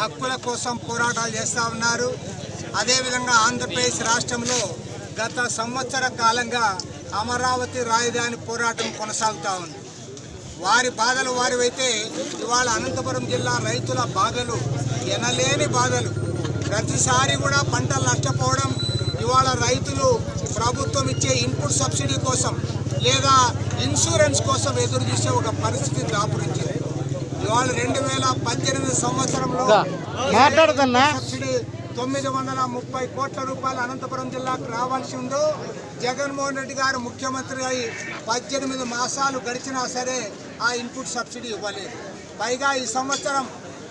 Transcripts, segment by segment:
హక్కుల కోసం పోరాటాలు చేస్తూ ఉన్నారు. అదేవిధంగా ఆంధ్రప్రదేశ్ రాష్ట్రంలో గత సంవత్సర కాలంగా అమరావతి రాజధాని పోరాటం కొనసాగుతూ ఉంది. వారి బాధలు వారివైతే ఇవాళ అనంతపురం జిల్లా రైతుల బాధలు ఎనలేని బాధలు. ప్రతిసారి కూడా పంటలు నష్టపోవడం ఇవాళ రైతులు ప్రభుత్వం ఇచ్చే ఇన్పుట్ సబ్సిడీ కోసం లేదా ఇన్సూరెన్స్ కోసం ఎదురు చూసే ఒక పరిస్థితి దాపురించింది. ఇవాళ రెండు వేల పద్దెనిమిది సంవత్సరంలో మాట్లాడుతున్నా. సబ్సిడీ తొమ్మిది వందల ముప్పై కోట్ల రూపాయలు అనంతపురం జిల్లాకు రావాల్సి ఉందో జగన్మోహన్ రెడ్డి గారు ముఖ్యమంత్రి అయి పద్దెనిమిది మాసాలు గడిచినా సరే ఆ ఇన్పుట్ సబ్సిడీ ఇవ్వలేదు. పైగా ఈ సంవత్సరం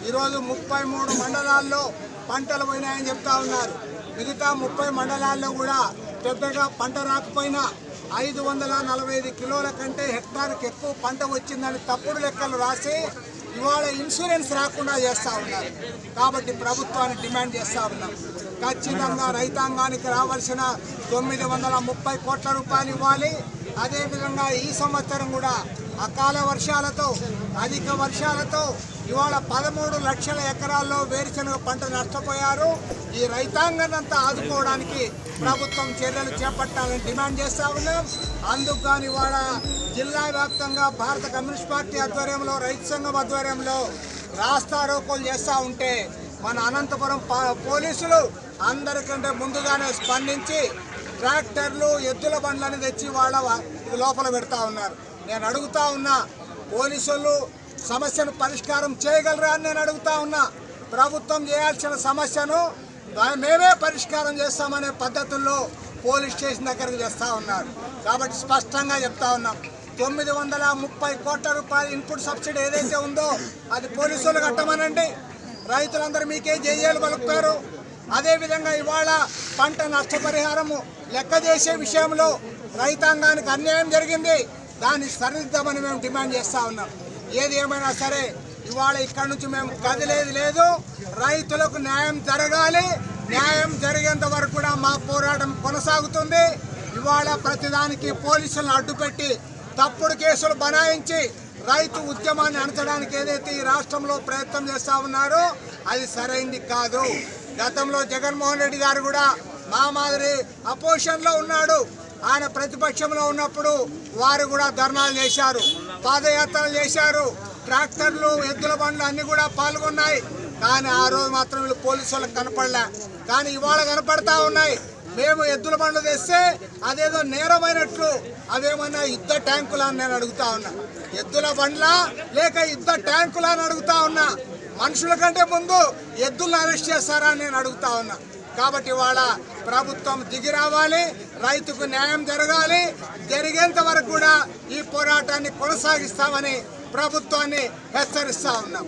ఈరోజు ముప్పై మూడు మండలాల్లో పంటలు పోయినాయని చెప్తా ఉన్నారు. మిగతా ముప్పై మండలాల్లో కూడా పెద్దగా పంట రాకపోయినా ఐదు వందల నలభై ఐదు కిలోల కంటే హెక్టార్కి ఎక్కువ పంట వచ్చిందని తప్పుడు లెక్కలు రాసి ఇవాళ ఇన్సూరెన్స్ రాకుండా చేస్తూ ఉన్నారు. కాబట్టి ప్రభుత్వాన్ని డిమాండ్ చేస్తూ ఉన్నాం. ఖచ్చితంగా రైతాంగానికి రావాల్సిన తొమ్మిది వందల ముప్పై కోట్ల రూపాయలు ఇవ్వాలి. అదేవిధంగా ఈ సంవత్సరం కూడా అకాల వర్షాలతో అధిక వర్షాలతో ఇవాళ పదమూడు లక్షల ఎకరాల్లో వేరుశనగ పంట నష్టపోయారు. ఈ రైతాంగానంతా ఆదుకోవడానికి ప్రభుత్వం చర్యలు చేపట్టాలని డిమాండ్ చేస్తా ఉన్నాం. అందుకు కానీ ఇవాళ జిల్లా వ్యాప్తంగా భారత కమ్యూనిస్ట్ పార్టీ ఆధ్వర్యంలో రైతు సంఘం ఆధ్వర్యంలో రాస్తారోకోలు చేస్తూ ఉంటే మన అనంతపురం పోలీసులు అందరికంటే ముందుగానే స్పందించి ట్రాక్టర్లు ఎద్దుల బండ్లని తెచ్చి వాళ్ళ లోపల పెడతా ఉన్నారు. నేను అడుగుతా ఉన్నా పోలీసులు సమస్యను పరిష్కారం చేయగలరా అని నేను అడుగుతా ఉన్నా. ప్రభుత్వం చేయాల్సిన సమస్యను మేమే పరిష్కారం చేస్తామనే పద్ధతుల్లో పోలీస్ స్టేషన్ దగ్గరకు చేస్తూ ఉన్నారు. కాబట్టి స్పష్టంగా చెప్తా ఉన్నాం తొమ్మిది వందల ముప్పై కోట్ల రూపాయల ఇన్పుట్ సబ్సిడీ ఏదైతే ఉందో అది పోలీసులు కట్టమనండి. రైతులందరూ మీకే జేజేలు పలుకుతారు. అదేవిధంగా ఇవాళ పంట నష్టపరిహారము లెక్క చేసే విషయంలో రైతాంగానికి అన్యాయం జరిగింది. దాన్ని సరిదిద్దామని మేము డిమాండ్ చేస్తా ఉన్నాం. ఏది ఏమైనా సరే ఇవాళ ఇక్కడ నుంచి మేము కదిలేది లేదు. రైతులకు న్యాయం జరగాలి. న్యాయం జరిగేంత వరకు కూడా మా పోరాటం కొనసాగుతుంది. ఇవాళ ప్రతిదానికి పోలీసులను అడ్డుపెట్టి తప్పుడు కేసులు బనాయించి రైతు ఉద్యమాన్ని అణచడానికి ఏదైతే ఈ రాష్ట్రంలో ప్రయత్నం చేస్తా ఉన్నారో అది సరైంది కాదు. గతంలో జగన్మోహన్ రెడ్డి గారు కూడా మా మాదిరి అపోజిషన్లో ఉన్నాడు. ఆయన ప్రతిపక్షంలో ఉన్నప్పుడు వారు కూడా ధర్నాలు చేశారు. పాదయాత్రలు చేశారు. ట్రాక్టర్లు ఎద్దుల బండ్లు అన్ని కూడా పాల్గొన్నాయి. కానీ ఆ రోజు మాత్రం వీళ్ళు పోలీసు వాళ్ళకి కనపడలే. కానీ ఇవాళ కనపడతా ఉన్నాయి. మేము ఎద్దుల బండ్లు తెస్తే అదేదో నేరమైనట్లు అవేమన్నా యుద్ధ ట్యాంకులా అని నేను అడుగుతా ఉన్నా. ఎద్దుల బండ్లా లేక యుద్ధ ట్యాంకులా అని అడుగుతా ఉన్నా. మనుషుల కంటే ముందు ఎద్దులను అరెస్ట్ చేస్తారా అని నేను అడుగుతా ఉన్నా. కాబట్టి వాళ్ళ ప్రభుత్వం దిగి రావాలి రైతుకు న్యాయం జరగాలి జరిగేంత వరకు కూడా ఈ పోరాటాన్ని కొనసాగిస్తామని ప్రభుత్వాన్ని హెచ్చరిస్తా ఉన్నాం.